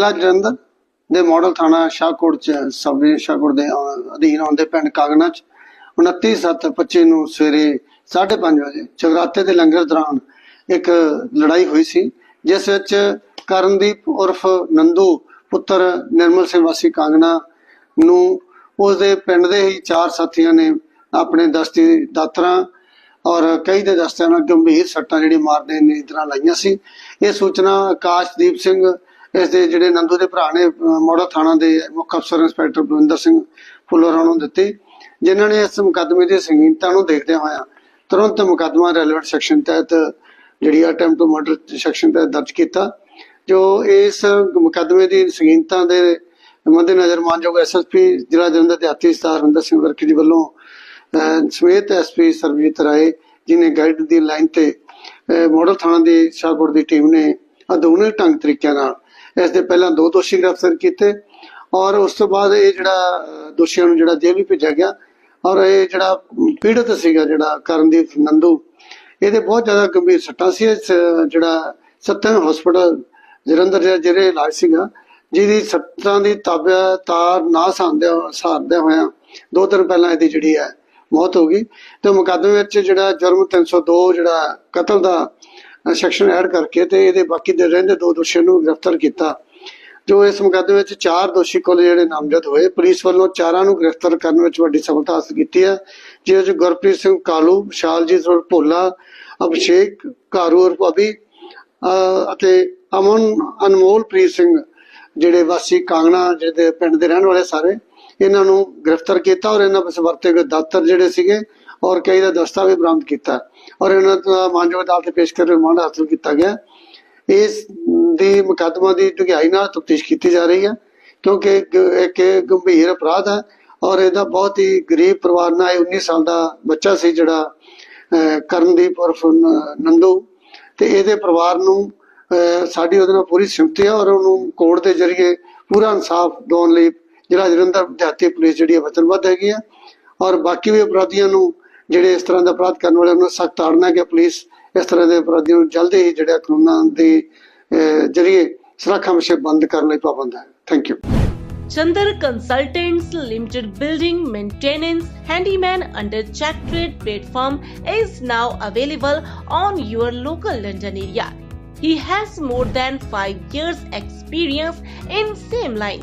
ਜ਼ਿਲ੍ਹਾ ਜਲੰਧਰ ਦੇ ਮਾਡਲ ਥਾਣਾ ਸ਼ਾਹਕੋਟ ਚ ਸਬ ਸ਼ਾਹਕੋਟ ਦੇ ਅਧੀਨ ਆਉਂਦੇ ਪਿੰਡ ਕਾਗਨਾ ਚ 29/7/25 ਨੂੰ ਸਵੇਰੇ 5:30 ਵਜੇ ਜਗਰਾਤੇ ਦੇ ਲੰਗਰ ਦੌਰਾਨ ਇੱਕ ਲੜਾਈ ਹੋਈ ਸੀ, ਜਿਸ ਵਿੱਚ ਕਰਨਦੀਪ ਉਰਫ ਨੰਦੂ ਪੁੱਤਰ ਨਿਰਮਲ ਸਿੰਘ ਵਾਸੀ ਕਾਂਗਣਾ ਨੂੰ ਉਸਦੇ ਪਿੰਡ ਦੇ ਹੀ ਚਾਰ ਸਾਥੀਆਂ ਨੇ ਆਪਣੇ ਦਸਤੀ ਦਾਤਰਾਂ ਔਰ ਕਈ ਦੇ ਦਸਤਿਆਂ ਨਾਲ ਗੰਭੀਰ ਸੱਟਾਂ ਜਿਹੜੀ ਮਾਰਦੇ ਨੇ ਤਰ੍ਹਾਂ ਲਾਈਆਂ ਸੀ। ਇਹ ਸੂਚਨਾ ਆਕਾਸ਼ਦੀਪ ਸਿੰਘ ਇਸ ਦੇ ਜਿਹੜੇ ਨੰਦੂ ਦੇ ਭਰਾ ਨੇ ਮੋੜਾ ਥਾਣਾ ਦੇ ਮੁੱਖ ਅਫਸਰ ਇੰਸਪੈਕਟਰ ਬਲਵਿੰਦਰ ਸਿੰਘ ਫੁੱਲਰ ਨੂੰ ਦਿੱਤੀ ਜਿਨ੍ਹਾਂ ਨੇ ਇਸ ਮੁਕੱਦਮੇ ਦੀ ਸੰਗੀਨਤਾ ਨੂੰ ਦੇਖਦੇ ਹੋਇਆ ਤੁਰੰਤ ਮੁਕੱਦਮਾ ਰੈਲੇਵੈਂਟ ਸੈਕਸ਼ਨ ਤਹਿਤ ਜਿਹੜੀ ਅਟੈਂਪਟ ਟੂ ਮਰਡਰ ਸੈਕਸ਼ਨ ਤਹਿਤ ਦਰਜ ਕੀਤਾ ਜੋ ਇਸ ਮੁਕੱਦਮੇ ਦੀ ਸੰਗੀਨਤਾ ਦੇ ਮੱਦੇਨਜ਼ਰ ਮਾਨਯੋਗ ਐਸਐਸਪੀ ਜ਼ਿਲ੍ਹਾ ਜਲੰਧਰ ਦੇ ਆਤੀ ਸਤਾਰ ਹਰਿੰਦਰ ਸਿੰਘ ਵਰਕੀ ਜੀ ਵੱਲੋਂ ਸਮੇਤ ਐਸਪੀ ਸਰਬਜੀਤ ਰਾਏ ਜਿਨੇ ਗਾਈਡ ਦੀ ਲਾਈਨ ਤੇ ਅਹ, ਥਾਣਾ ਦੀ ਸ਼ਾਹਕੋਟ ਦੀ ਟੀਮ ਨੇ ਆਧੁਨਿਕ ਢੰਗ ਤਰੀਕਿਆਂ ਨਾਲ ਇਸ ਦੇ ਪਹਿਲਾਂ ਦੋ ਦੋਸ਼ੀ ਗ੍ਰਿਫਤਾਰ ਕੀਤੇ ਔਰ ਉਸ ਤੋਂ ਬਾਅਦ ਇਹ ਜਿਹੜਾ ਦੋਸ਼ੀਆਂ ਨੂੰ ਜਿਹੜਾ ਜੇਲ੍ਹ ਵੀ ਭੇਜਿਆ ਗਿਆ ਔਰ ਇਹ ਜਿਹੜਾ ਪੀੜਤ ਸੀਗਾ ਜਿਹੜਾ ਕਰਨਦੀਪ ਨੰਦੂ, ਇਹਦੇ ਬਹੁਤ ਜ਼ਿਆਦਾ ਗੰਭੀਰ ਸੱਟਾਂ ਸੀ। ਜਿਹੜਾ ਸਤਨ ਹਸਪੀਟਲ ਜਲੰਧਰ ਜਿਹੜੇ ਇਲਾਜ ਸੀਗਾ, ਜਿਹਦੀ ਸੱਟਾਂ ਦੀ ਤਾਬਿਆ, ਤਾਰ ਨਾ ਸਾਂਦੇ ਸਾਰਦੇ ਹੋਇਆ ਦੋ ਦਿਨ ਪਹਿਲਾਂ ਇਹਦੀ ਜਿਹੜੀ ਹੈ ਮੌਤ ਹੋ ਗਈ। ਤੇ ਮੁਕੱਦਮੇ ਵਿੱਚ ਜਿਹੜਾ ਜੁਰਮ 302 ਜਿਹੜਾ ਕਤਲ ਦਾ ਸੈਕਸ਼ਨ ਐਡ ਕਰਕੇ ਤੇ ਇਹਦੇ ਬਾਕੀ ਦੇ ਰਹਿੰਦੇ ਦੋ ਦੋਸ਼ੀਆਂ ਨੂੰ ਗ੍ਰਿਫਤਾਰ ਕੀਤਾ। ਜੋ ਇਸ ਮੁਕੱਦਮੇ ਵਿੱਚ ਚਾਰ ਦੋਸ਼ੀ ਕੋਲ ਜਿਹੜੇ ਨਾਮਜ਼ਦ ਹੋਏ, ਪੁਲਿਸ ਵੱਲੋਂ ਚਾਰਾਂ ਨੂੰ ਗ੍ਰਿਫਤਾਰ ਕਰਨ ਵਿੱਚ ਵੱਡੀ ਸਫਲਤਾ ਹਾਸਲ ਕੀਤੀ ਹੈ ਜਿਸ ਵਿੱਚ ਗੁਰਪ੍ਰੀਤ ਸਿੰਘ ਕਾਲੂ ਵਿਸ਼ਾਲਜੀਤ ਸਿੰਘ ਭੋਲਾ, ਅਭਿਸ਼ੇਕ ਕਾਰੂ ਔਰ ਭਾਬੀ ਅਤੇ ਅਮਨ ਅਨਮੋਲਪ੍ਰੀਤ ਸਿੰਘ ਜਿਹੜੇ ਵਾਸੀ ਕਾਂਗਣਾ ਜਿਹੜੇ ਪਿੰਡ ਦੇ ਰਹਿਣ ਵਾਲੇ ਸਾਰੇ, ਇਹਨਾਂ ਨੂੰ ਗ੍ਰਿਫਤਾਰ ਕੀਤਾ ਔਰ ਇਹਨਾਂ ਵਿੱਚ ਵਰਤੇ ਗਏ ਦਾਤਰ ਜਿਹੜੇ ਸੀਗੇ ਔਰ ਕਈ ਦਾ ਦਸਤਾਵੇਜ਼ ਬਰਾਮਦ ਕੀਤਾ। ਔਰ ਇਹਨਾਂ ਦਾ ਮਾਨਯੋਗ ਅਦਾਲਤ ਤੇ ਪੇਸ਼ ਕਰ ਰਿਮਾਂਡ ਹਾਸਲ ਕੀਤਾ ਗਿਆ। ਇਸ ਦੀ ਮੁਕੱਦਮਾ ਦੀ ਢੁਕਾਈ ਨਾਲ ਤਫਤੀਸ਼ ਕੀਤੀ ਜਾ ਰਹੀ ਹੈ, ਕਿਉਂਕਿ ਇੱਕ- ਗੰਭੀਰ ਅਪਰਾਧ ਹੈ ਔਰ ਇਹਦਾ ਬਹੁਤ ਹੀ ਗਰੀਬ ਪਰਿਵਾਰ ਨਾਲ 19 ਸਾਲ ਦਾ ਬੱਚਾ ਸੀ ਜਿਹੜਾ ਕਰਨਦੀਪ ਉਰਫ ਨੰਦੂ। ਤੇ ਇਹਦੇ ਪਰਿਵਾਰ ਨੂੰ ਸਾਡੀ ਉਹਦੇ ਨਾਲ ਪੂਰੀ ਸਿਮਤੀ ਹੈ ਔਰ ਉਹਨੂੰ ਕੋਰਟ ਦੇ ਜ਼ਰੀਏ ਪੂਰਾ ਇਨਸਾਫ ਦਿਵਾਉਣ ਲਈ ਜ਼ਿਲ੍ਹਾ ਜਲੰਧਰ ਦਿਹਾਤੀ ਪੁਲਿਸ ਜਿਹੜੀ ਹੈ ਵਚਨਬੱਧ ਹੈਗੀ ਹੈ। ਔਰ ਬਾਕੀ ਵੀ ਅਪਰਾਧੀਆਂ ਨੂੰ ਜਿਹੜੇ ਇਸ ਤਰ੍ਹਾਂ ਦਾ ਅਪਰਾਧ ਕਰਨ ਵਾਲੇ ਉਹਨਾਂ ਨੂੰ ਸਖਤ ਤਾੜਨਾ ਹੈ ਕਿ ਪੁਲਿਸ ਇਸ ਤਰ੍ਹਾਂ ਦੇ ਅਪਰਾਧੀਆਂ ਨੂੰ ਜਲਦੀ ਹੀ ਜਿਹੜਾ ਕਾਨੂੰਨਾਂ ਦੇ ਅਹ, ਜ਼ਰੀਏ ਸਲਾਖਾਂ ਵਿਸ਼ੇ ਬੰਦ ਕਰਨ ਲਈ ਪਾਬੰਦ ਹੈ thank you Chandar Consultants Limited Building Maintenance Handyman under Check Trade platform is now available on your local London area. He has more than 5 years experience in same line.